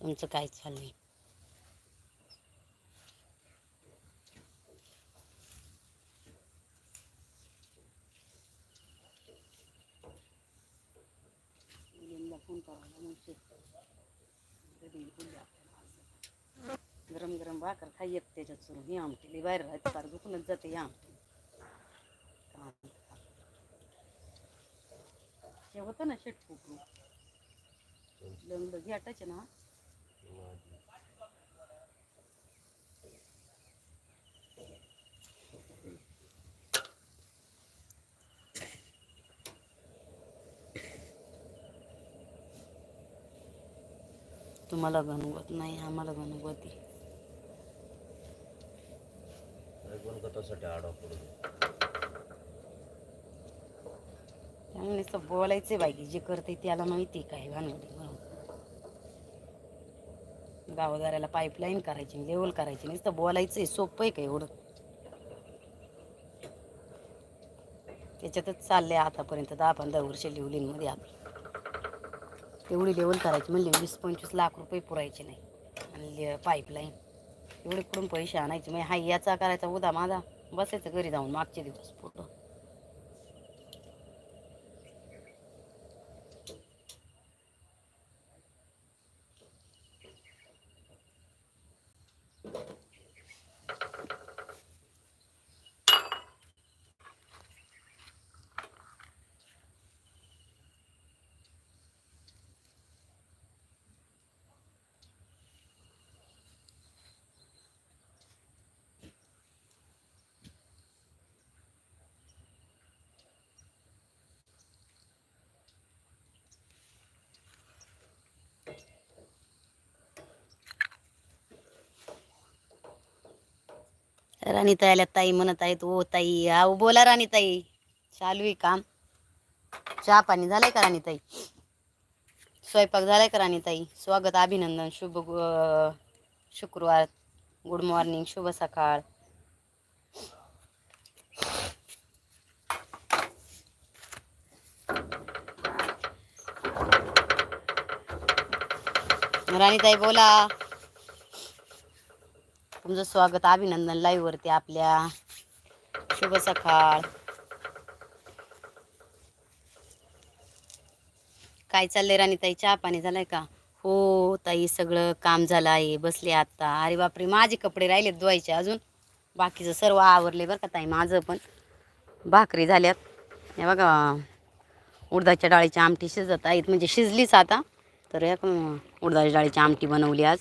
तुमचं काय चाललंय? मुलींना फोन गरम गरम भाकर खाई येत त्याच्यात सुरू ही आमटी बाहेर राहते. फार दुखूनच जाते या आमटी. काय हे होतं ना शेट फुकू लंगलं घ्याटाचे ना? तुम्हाला गणवत नाही आम्हाला पडतो त्यामुळे बोलायचं बाई जे करते त्याला माहिती काय भानगडी म्हणून गावदाऱ्याला पाईपलाईन करायची लेवल करायची नुसतं बोलायचं सोपं आहे का एवढं? त्याच्यातच चाललंय आतापर्यंत दहा पंधरा वर्ष लिवलींमध्ये आपली. तेवढी लेवल करायची म्हणजे वीस पंचवीस लाख रुपये पुरायचे नाही. आणि पाईपलाईन एवढे कुठून पैसे आणायचे म्हणजे हा याचा करायचा उदा माझा. बसायचं घरी जाऊन मागचे दिवस फोटो. राणीताईला ताई म्हणत आहेत ओ ताई अहो बोला राणीताई चालू आहे काम. चहा पाणी झालंय का राणीताई? स्वयंपाक झालाय का राणीताई? स्वागत अभिनंदन शुभ शुक्रवार गुड मॉर्निंग शुभ सकाळ. राणीताई बोला. तुमचं स्वागत अभिनंदन लाईव्ह वरती आपल्या. शुभ सकाळ. काय चाललंय राणी ताई चहा पाणी झालाय का? हो ताई सगळं काम झालं आहे. बसले आता. अरे बापरे माझे कपडे राहिलेत धुवायचे अजून. बाकीचं सर्व आवरले बरं का ताई माझं पण. भाकरी झाल्यात. हे बघा उडदाच्या डाळीची आमटी शिजत आहेत. म्हणजे शिजलीच आता. तर या उडदाच्या डाळीची आमटी बनवली आज.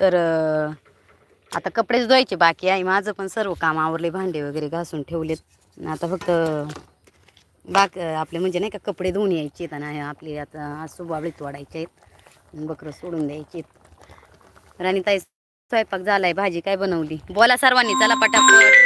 तर आता कपडेच धुवायचे बाकी आहे. माझं पण सर्व काम आवरले भांडे वगैरे घासून ठेवलेत. आता फक्त बाक आपले म्हणजे नाही का कपडे धुवून यायचे आहेत आणि आपले आता आज सुबाबळीत तोडायचे आहेत. बकरं सोडून द्यायचे आहेत. राणीताई स्वयंपाक झालाय भाजी काय बनवली? बोला सर्वांनी चला पटापट.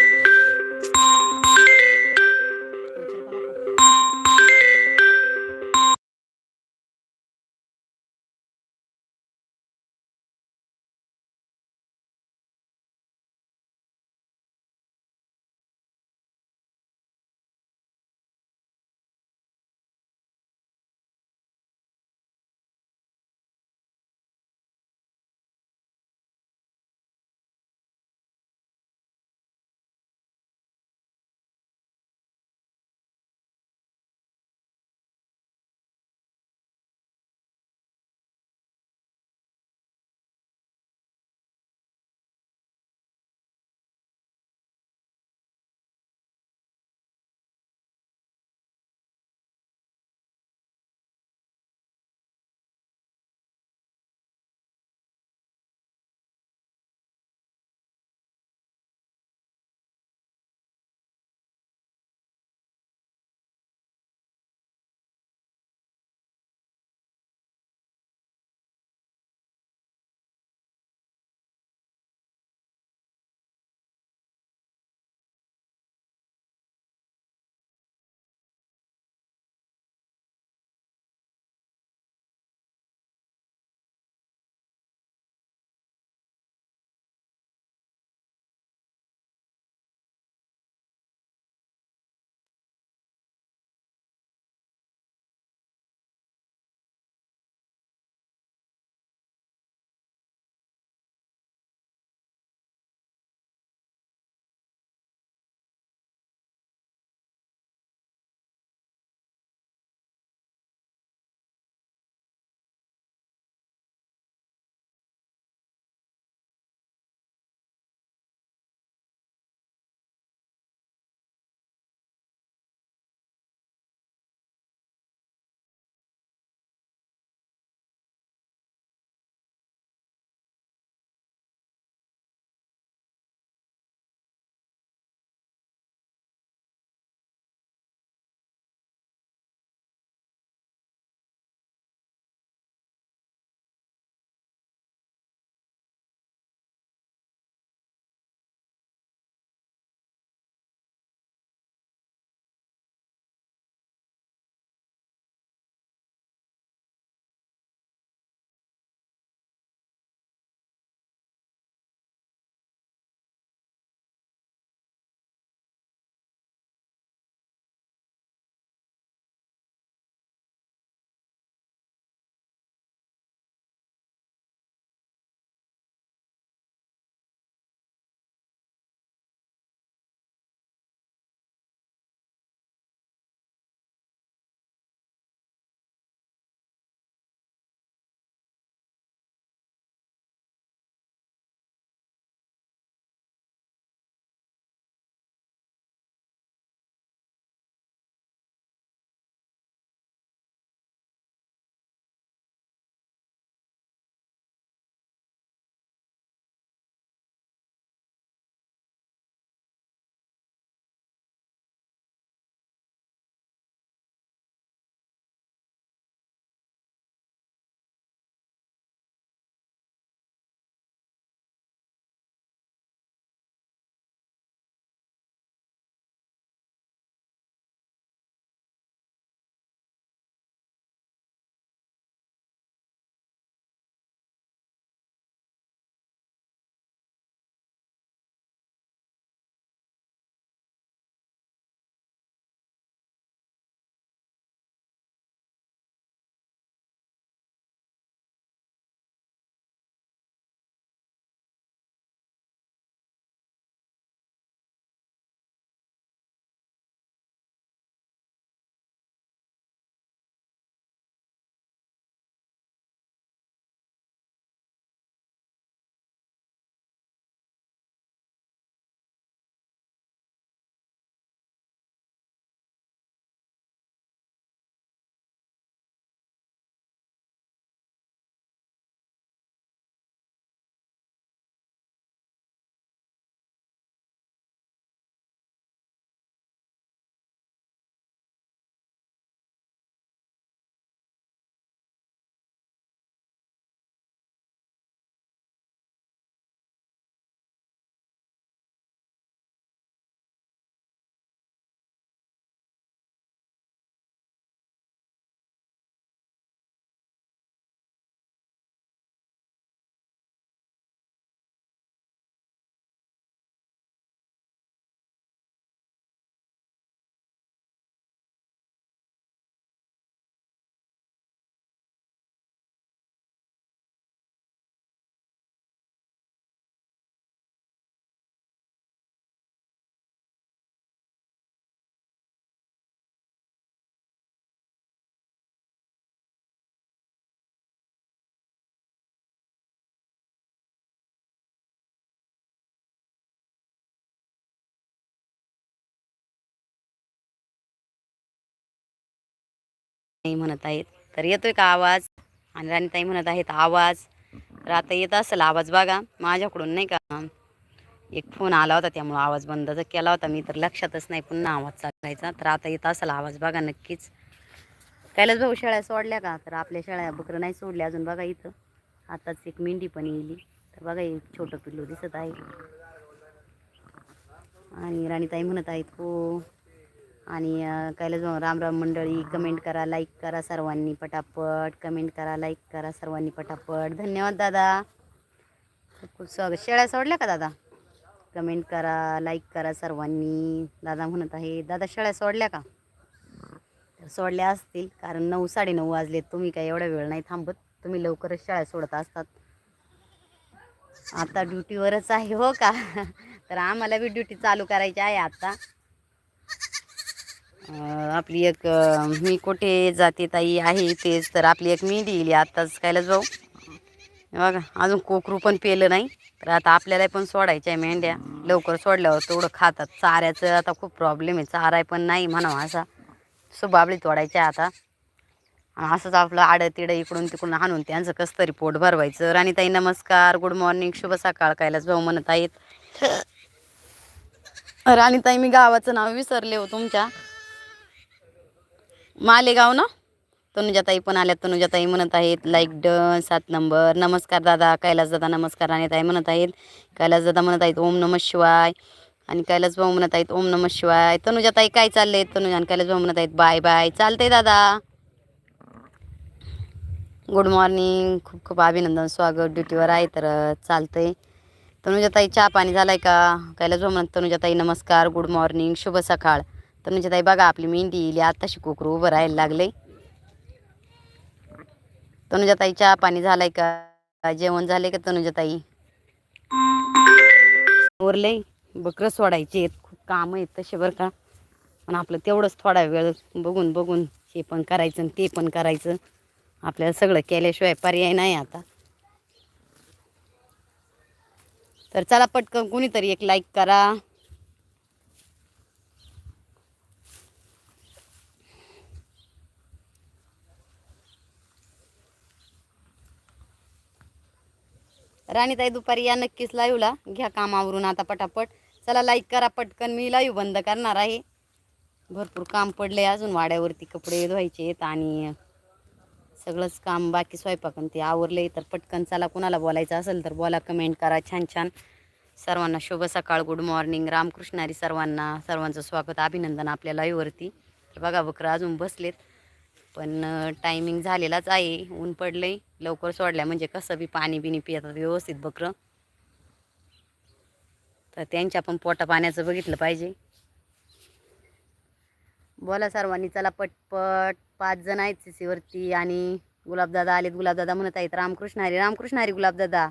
म्हणत आहेत. तर येतोय का आवाज? आणि राणीताई म्हणत आहेत आवाज. तर आता येत असेल आवाज बघा. माझ्याकडून नाही का? एक फोन आला होता त्यामुळं आवाज बंद जर केला होता. मी तर लक्षातच नाही पुन्हा आवाज चालायचा. तर आता येत असेल आवाज बघा नक्कीच. कायलाच भाऊ शेळ्या सोडल्या का? तर आपल्या शेळ्या बकरं नाही सोडल्या अजून बघा इथं. आताच एक मेंढी पण येईल तर बघा एक छोटं पिल्लू दिसत आहे. आणि राणीताई म्हणत आहेत हो आणि कैलास राम राम मंडळी कमेंट करा लाईक करा सर्वांनी पटापट कमेंट करा लाईक करा सर्वांनी पटापट. धन्यवाद दादा. खूप स्वागत. शेळ्या सोडल्या का दादा? कमेंट करा लाईक करा सर्वांनी. दादा म्हणत आहे दादा शेळ्या सोडल्या का? तर सोडल्या असतील कारण नऊ साडेनऊ वाजले तुम्ही काय एवढा वेळ नाही थांबत. तुम्ही लवकरच शाळा सोडत असतात. आता ड्युटीवरच आहे हो का? तर आम्हाला बी ड्युटी चालू करायची आहे आता. आपली एक मी कुठे जाते ताई आहे तेच तर आपली एक मेंढी येईल आत्ताच खायला जाऊ. बघा अजून कोकरू पण पेलं नाही तर आता आपल्याला पण सोडायच्या आहे मेंढ्या. लवकर सोडल्यावर तेवढं खातात. चाऱ्याचं आता खूप प्रॉब्लेम आहे. चारा पण नाही म्हणावा असा. सुबाबळी तोडायच्या आता. आणि असंच आपलं आडं तिडं इकडून तिकडून आणून त्यांचं कसं तरी पोट भरवायचं. राणीताई नमस्कार. गुड मॉर्निंग शुभ सकाळ कायलाच भाऊ म्हणत आहेत. राणीताई मी गावाचं नाव विसरले हो तुमच्या. मालेगाव ना? तनुजाताई पण आल्या तनुजाताई म्हणत आहेत लाईक डन सात नंबर नमस्कार दादा कैलास दादा नमस्कार राणीताई म्हणत आहेत. कैलास दादा म्हणत आहेत ओम नम शिवाय. आणि कैलास भाऊ म्हणत आहेत ओम नम शिवाय. तनुजाताई काय चाललंय? तनुजा आणि कैलास भाऊ म्हणत आहेत बाय बाय चालतंय दादा. गुड मॉर्निंग खूप खूप अभिनंदन स्वागत. ड्युटीवर आहे तर चालतंय. तनुजाताई चहा पाणी झालाय का? कैलास भाऊ म्हणत तनुजाताई नमस्कार. गुड मॉर्निंग शुभ सकाळ. तनुजाताई म्हणजे बघा आपली मेंढी येईल आत्ताशी कोकरू उभं राहायला लागले तनुजाताई चहा पाणी झालाय का? जेवण झाले का तनुजाताई? उरले बकरं सोडायचे आहेत खूप कामं आहेत तसे बरं का. पण आपलं तेवढंच थोडा वेळ बघून बघून हे पण करायचं आणि ते पण करायचं. आपल्याला सगळं केल्याशिवाय पर्याय नाही आता. तर चला पटकन कोणीतरी एक लाईक करा. राणीताई दुपारी या नक्कीच लाईव्हला. घ्या कामावरून आता पटापट. चला लाईक करा पटकन. मी लाईव्ह बंद करणार आहे. भरपूर काम पडले अजून. वाड्यावरती कपडे धुवायचे आहेत आणि सगळंच काम बाकी स्वयंपाकन ते आवरले तर पटकन चला. कुणाला बोलायचं असेल तर बोला. कमेंट करा. छान छान. सर्वांना शुभ सकाळ. गुड मॉर्निंग रामकृष्णारी सर्वांना सर्वांचं स्वागत. अभिनंदन आपल्या लाईव्हवरती बघा बकरं अजून बसलेत. पण टायमिंग झालेलाच आहे. ऊन पडलं आहे लवकर सोडल्या म्हणजे कसं बी पाणी बिणी पितात व्यवस्थित बकरं. तर त्यांच्या पण पोटा पाण्याचं बघितलं पाहिजे. बोला सर्वांनी चला पटपट पाच जण आहेत सी सीवरती आणि गुलाबदादा आलेत. गुलाबदादा म्हणत आहेत रामकृष्ण हरी रामकृष्ण हरी गुलाबदादा.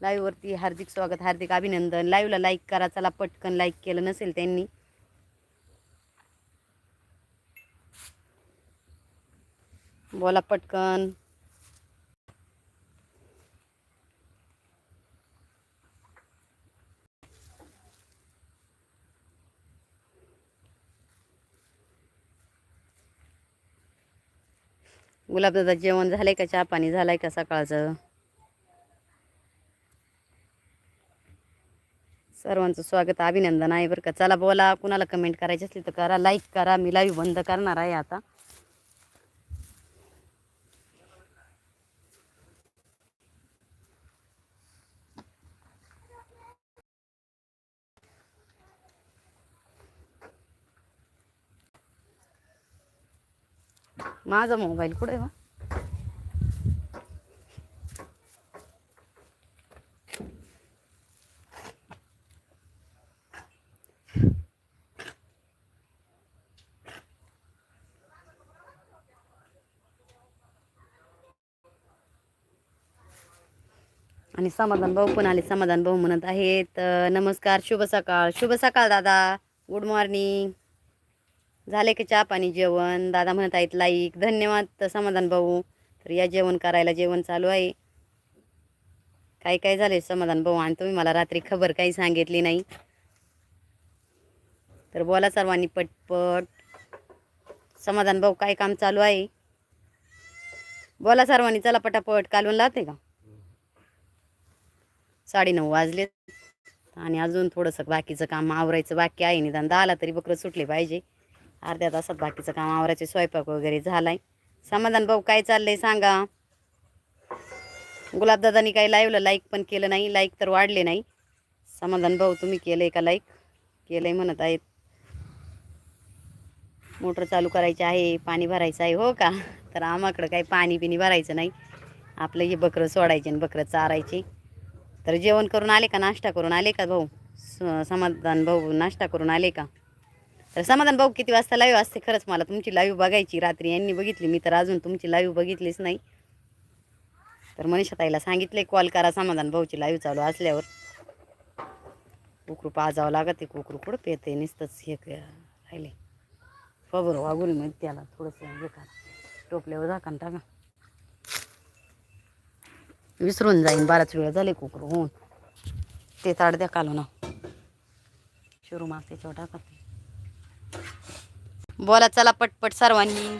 लाईव्हवरती हार्दिक स्वागत हार्दिक अभिनंदन. लाईव्हला लाईक करा चला पटकन लाईक केलं नसेल त्यांनी. बोला पटकन. गुलाबदादा जेवण झालंय का चहा पाणी झालंय का सकाळचं? सर्वांचं स्वागत अभिनंदन आहे बरं का. चला बोला कुणाला कमेंट करायची असली तर करा. लाईक करा मी लाईव्ह बंद करणार आहे आता. माझा मोबाईल कुठे आहे आणि समाधान भाऊ पण आले समाधान भाऊ म्हणत आहेत नमस्कार शुभ सकाळ शुभ सकाळ दादा गुड मॉर्निंग झाले की चहा पाणी जेवण. दादा म्हणत आहेत लाईक धन्यवाद समाधान भाऊ तर या जेवण करायला जेवण चालू आहे. काय काय झाले समाधान भाऊ आणि तुम्ही मला रात्री खबर काही सांगितली नाही. तर बोला सर्वांनी पटपट. समाधान भाऊ काय काम चालू आहे. बोला सर्वांनी चला पटापट. कालवून लावते का? साडे नऊ वाजले. आणि अजून थोडंसं बाकीचं काम आवरायचं बाकी आहे. निदान दहाला तरी बकरं सुटले पाहिजे. अर्ध्या तासात बाकीचं काम आवराचे स्वयंपाक वगैरे झालाय. समाधान भाऊ काय चाललंय सांगा. गुलाबदादानी काही लाईव्हला लाईक पण केलं नाही लाईक तर वाढले नाही. समाधान भाऊ तुम्ही केलंय का लाईक केलंय म्हणत आहेत. मोटर चालू करायची आहे पाणी भरायचं आहे हो का? तर आम्हाकडं काही पाणी बिणी भरायचं नाही. आपलं हे बकरं सोडायचे आणि बकरं चारायचे. तर जेवण करून आले का? नाश्ता करून आले का भाऊ? स- समाधान भाऊ नाश्ता करून आले का? तर समाधान भाऊ किती वाजता लाईव्ह असते खरंच मला तुमची लाईव्ह बघायची. रात्री यांनी बघितली मी तर अजून तुमची लाईव्ह बघितलीच नाही. तर मनीषा ताईला सांगितले कॉल करा समाधान भाऊची लाईव्ह चालू असल्यावर. कुकरू पाजावं लागत ते कुकरू कुठं पेते नुसतंच हे राहिले. खबर वागून मध्ये त्याला थोडंसं हे करा. टोपल्यावर झाकण टाका. विसरून जाईन बराच वेळ झाले कुकरू होऊन. ते ताड द्या कालो ना शिरू माग त्याच्यावर टाका. ते. बोला चला पटपट सर्वांनी.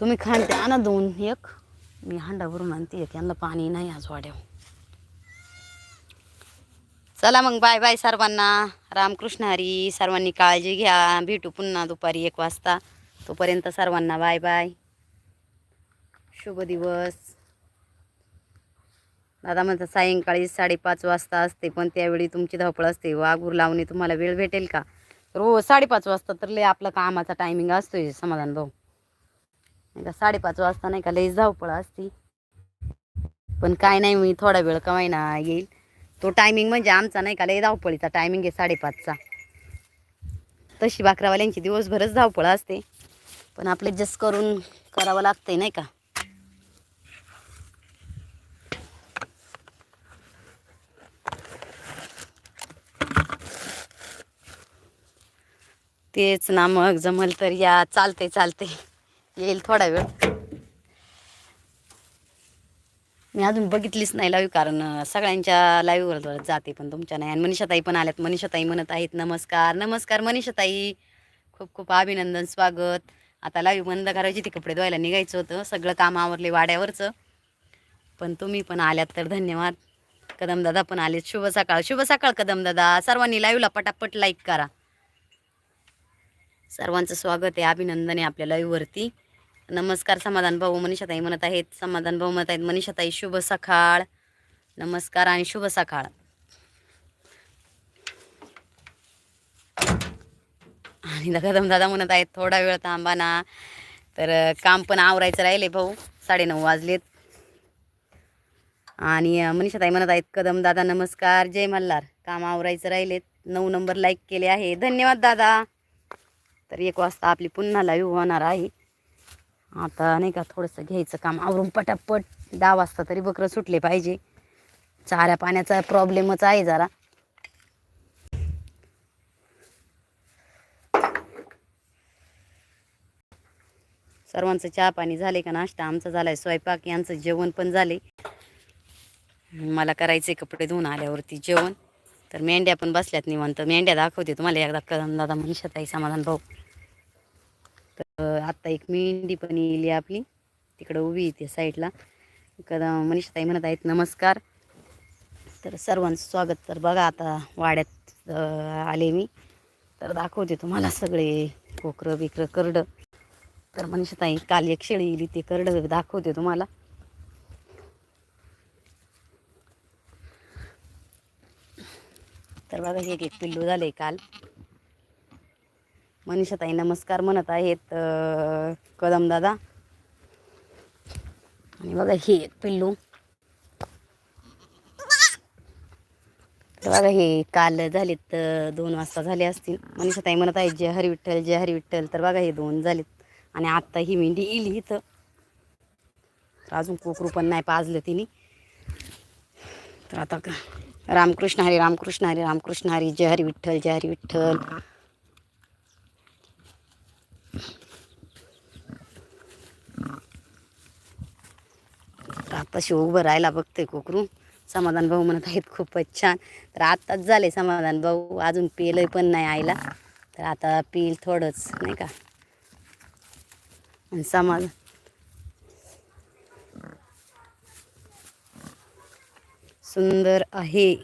तुम्ही खांडते आणा दोन एक. मी हांडावरून आणते एक. यांना पाणी नाही आज वाड्यावर. चला मग बाय बाय सर्वांना. रामकृष्ण हरी सर्वांनी काळजी घ्या. भेटू पुन्हा दुपारी एक वाजता. तोपर्यंत सर्वांना बाय बाय. शुभ दिवस. दादा म्हणतात सायंकाळी साडेपाच वाजता असते पण त्यावेळी तुमची धावपळ असते. वाघूर लावणे तुम्हाला वेळ भेटेल का? तर हो साडेपाच वाजता तर लय आपला कामाचा टायमिंग असतोय समाधान भाऊ. नाही का साडेपाच वाजता नाही का लईच धावपळ असती. पण काय नाही मी थोडा वेळ कमाईना येईल. तो टायमिंग म्हणजे आमचा नाही का लई धावपळीचा टायमिंग आहे साडेपाचचा. तशी बाकरावाल्यांची दिवसभरच धावपळ असते. पण आपले जस्ट करून करावं लागतंय नाही का? तेच ना मग जमल तर या. चालते चालते येईल थोडा वेळ. मी अजून बघितलीच नाही लाईव्ह कारण सगळ्यांच्या लाईव्हवर जाते पण तुमच्या नाही. आणि मनीषाताई पण आल्यात. मनीषाताई म्हणत आहेत नमस्कार नमस्कार मनीषाताई. खूप खूप अभिनंदन स्वागत. आता लाईव्ह बंद करायची ती कपडे धुवायला निघायचं होतं. सगळं काम आवरले वाड्यावरचं. पण तुम्ही पण आल्यात तर धन्यवाद. कदमदादा पण आलेत. शुभ सकाळ शुभ सकाळ कदमदादा. सर्वांनी लाईव्हला पटापट लाईक करा. सर्वांचं स्वागत आहे अभिनंदन आहे आपल्या लाईव्हवरती नमस्कार समाधान भाऊ मनीषाताई म्हणत आहेत. समाधान भाऊ म्हणत आहेत मनीषाताई शुभ सकाळ. नमस्कार आणि शुभ सकाळ. आणि कदम दादा म्हणत आहेत थोडा वेळ थांबा ना. तर काम पण आवरायचं राहिले भाऊ साडेनऊ वाजलेत. आणि मनीषाताई म्हणत आहेत कदम दादा नमस्कार जय मल्हार. काम आवरायचं राहिलेत. नऊ नंबर लाईक केले आहे. धन्यवाद दादा. तर एक वाजता आपली पुन्हा लाईव्ह होणार आहे. आता नाही का थोडंसं घ्यायचं काम आवरून पटापट. दहा वाजता तरी बकरं सुटले पाहिजे. चाऱ्या पाण्याचा प्रॉब्लेमच आहे जरा. सर्वांचं चहा पाणी झाले का नाश्ता? आमचा झालाय स्वयंपाक यांचं जेवण पण झाले. मला करायचे कपडे धुवून आल्यावरती जेवण. तर मेंढ्या पण बसल्यात निवांत. मेंढ्या दाखवते तुम्हाला एकदा. कदम दादा म्हणशात आहे समाधान भाऊ. आत्ता एक मेंढी पण येईल आपली. तिकडं उभी आहे त्या साईडला. कदा मनीषताई म्हणत आहेत नमस्कार. तर सर्वांचं स्वागत. तर बघा आता वाड्यात आले मी. तर दाखवते तुम्हाला सगळे कोकरं बिकरं करडं. तर मनीषताई काल एक शेळी येईल ते करडं दाखवते तुम्हाला. तर बघा एक एक पिल्लू झाले काल. मनीषाताई नमस्कार. म्हणत आहेत कदम कदमदादा आणि बघा हे एक पिल्लू. बघा हे काल झालेत दोन वाजता झाले असतील. मनीषाताई म्हणत आहेत जय हरी विठ्ठल जय हरी विठ्ठल तर बघा हे दोन झालेत. आणि आत्ता ही मेंढी येईल इथं. तर अजून कोकरू पण नाही पाजलं तिने. तर आता रामकृष्ण हरी रामकृष्ण हरी रामकृष्ण हरी जय हरी विठ्ठल जय हरी विठ्ठल आत्ताशी उभं राहायला बघते कोकरू. समाधान भाऊ म्हणत आहेत खूपच छान. तर आत्ताच झाले समाधान भाऊ. अजून पेलंय पण नाही आईला. तर आता पेल थोडंच नाही का? आणि समाज सुंदर आहे.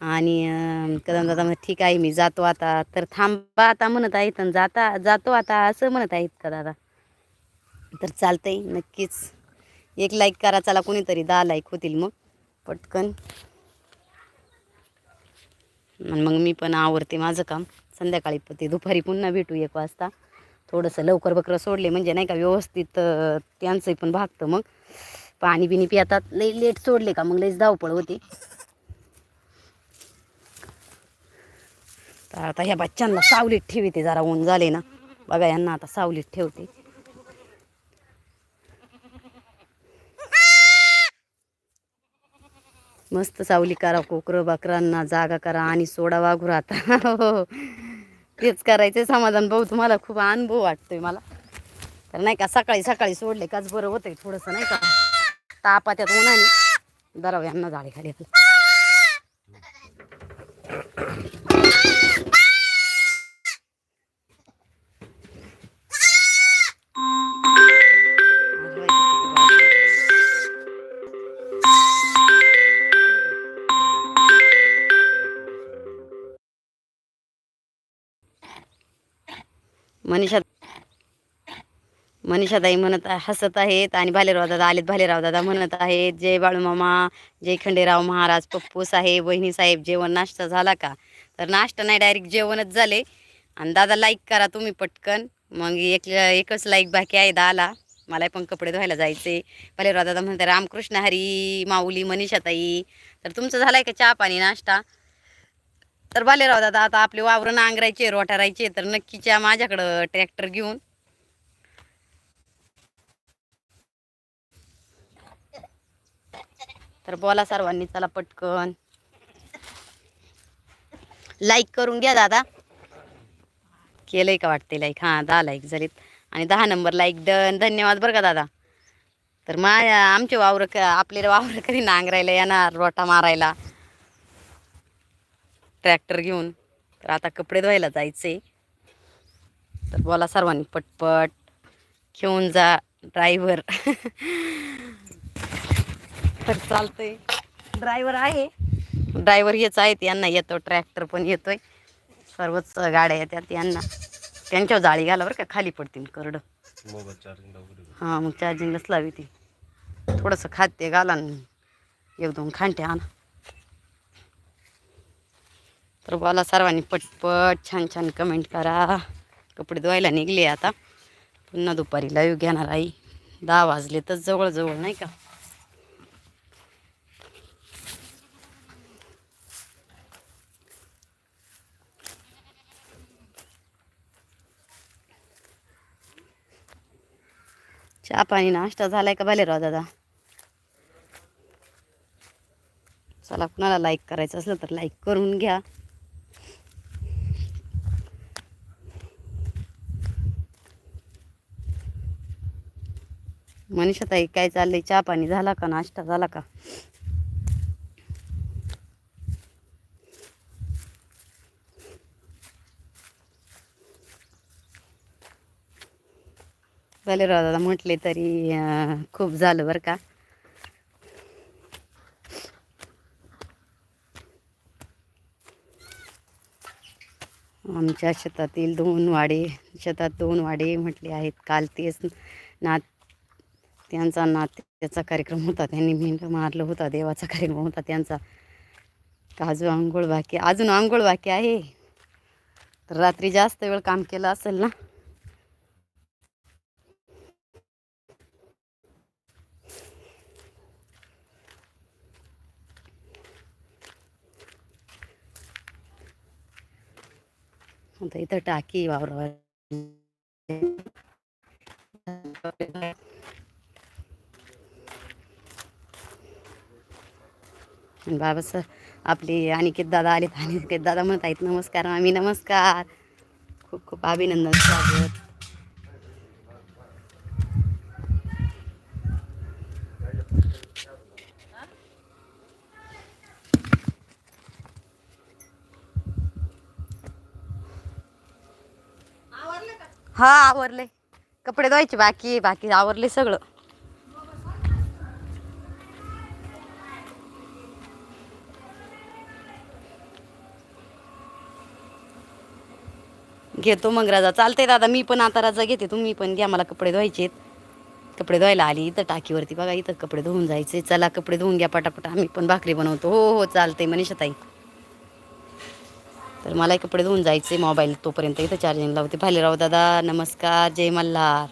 आणि कदम दादा म्हणत ठीक आहे मी जातो आता. तर थांबा आता म्हणत आहेत. आणि जाता जातो आता असं म्हणत आहेत का दादा? तर चालतंय नक्कीच. एक लाईक करा चला कोणीतरी दहा लाईक होतील मग. पटकन. मग मी पण आवडते माझं काम. संध्याकाळी प- ते दुपारी पुन्हा भेटू एक वाजता. थोडंसं लवकर बकरं सोडले म्हणजे नाही का व्यवस्थित त्यांचंही पण भागतं मग. पाणी बिणी पितात. लई लेट सोडले का मग लईच धावपळ होती. तर आता ह्या बच्चांना सावलीत ठेवते जरा ऊन झाले ना. बघा यांना आता सावलीत ठेवते. मस्त सावली करा कोकरं बकरांना जागा करा आणि सोडा वाघू आता हो, हो तेच करायचे समाधान. भाऊ तुम्हाला खूप अनुभव वाटतोय मला. तर नाही का सकाळी सकाळी सोडले काच बरं होतंय थोडंसं नाही का? तापात्यात उन्हाने. दराव यांना झाडे खाली मनीषा मनीषाताई म्हणत हसत आहेत आणि भालेराव दादा आलेत. भालेराव दादा म्हणत आहेत जय बाळूमामा जय खंडेराव महाराज पप्पू साहेब वहिनी साहेब जेवण नाश्ता झाला का? तर नाश्ता नाही डायरेक्ट जेवणच झाले. आणि दादा लाईक करा तुम्ही पटकन. मग एक एकच लाईक बाकी आहे दाला मला पण कपडे धुवायला जायचे. भालेराव दादा म्हणते रामकृष्ण हरी माऊली मनीषाताई. तर तुमचं झालं का चहा पाणी नाश्ता? तर बालेराव दादा आता आपले वावरं नांगरायचे रोटारायचे तर नक्कीच्या माझ्याकडं ट्रॅक्टर घेऊन. तर बोला सर्वांनी चला पटकन. लाईक करून घ्या दादा. केलंय का वाटते लाईक हां दहा लाईक झालीत. आणि दहा नंबर लाईक डन धन्यवाद बरं का दादा. तर मा आमचे वावर आपले वावर कधी नांगरायला येणार रोटा मारायला? ट्रॅक्टर घेऊन. तर आता कपडे धुवायला जायचे तर बोला सर्वांनी पटपट घेऊन जा ड्रायव्हर. तर चालतंय. ड्रायव्हर आहे. ड्रायव्हर हेच आहेत यांना येतो ट्रॅक्टर पण येतोय. सर्वच गाड्या येतात यांना. त्यांच्यावर जाळी घाला बरं का खाली पडतील करडं. हां मग चार्जिंगलाच लावी ती. थोडंसं खाद्य घाला एक दोन खांटे आणा. तर बोला सर्वांनी पटपट छान छान कमेंट करा. कपडे धुवायला निघले आता. पुन्हा दुपारी लाईव्ह घेणार आई. दहा वाजले तर जवळजवळ नाही का? चहा पाणी नाश्ता झालाय का भालेराव दादा? चला कुणाला लाईक करायचं असलं तर लाईक करून घ्या. मनीषा ताई काय चाललंय? चहा पाणी झाला का? नाश्ता झाला का? भालेराव दादा म्हटले तरी खूप झालं बरं का. आमच्या शेतातील दोन वाडे शेतात दोन वाडे म्हटले आहेत. काल तेच नात त्यांचा नात्याचा कार्यक्रम होता त्यांनी मेंढ मारलं होता देवाचा कार्यक्रम होता त्यांचा. काजू आंघोळ बाकी अजून आंघोळ बाकी आहे. तर रात्री जास्त वेळ काम केलं असेल ना? आता इथं टाकी वावरावर. आणि बाबा सर आपले अनिकेत दादा आले अनिकेत दादा म्हणत आहेत नमस्कार मामी नमस्कार. खूप खूप अभिनंदन स्वागत. हा आवरले. कपडे धुवायचे बाकी बाकी आवरले सगळं. घेतो मग राजा. चालतंय दादा मी पण आता राजा घेते. तुम्ही पण घ्या मला कपडे धुवायचे कपडे धुवायला आली इथं टाकीवरती. बघा इथं कपडे धुवून जायचे. चला कपडे धुवून घ्या पटापट. आम्ही पण भाकरी बनवतो. हो हो चालतंय मनीषाताई. तर मलाही कपडे धुवून जायचे मोबाईल तोपर्यंत. इथं चार्जिंग लावते. भालेराव दादा नमस्कार जय मल्हार.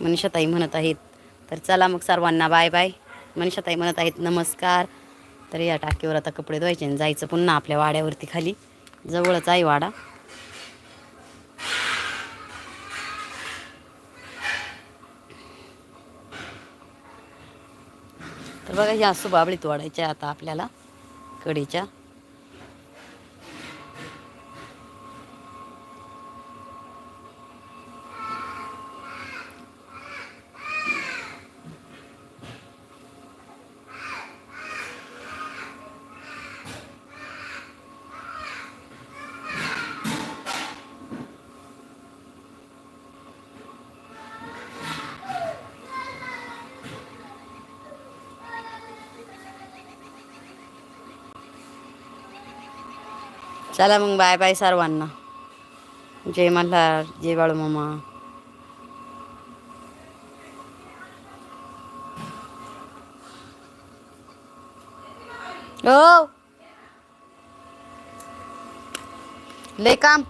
मनीषाताई म्हणत आहेत. तर चला मग सर्वांना बाय बाय मनीषाताई म्हणत आहेत नमस्कार. तर या टाकीवर आता कपडे धुवायचे आणि जायचं पुन्हा आपल्या वाड्यावरती खाली. जवळच आहे वाडा. बघा ह्या सुबाबळीत वाढायच्या आता आपल्याला कडीच्या. चला मग बाय बाय सर्वांना. जय मल्हार जय बाळू मामा. हो. लय काम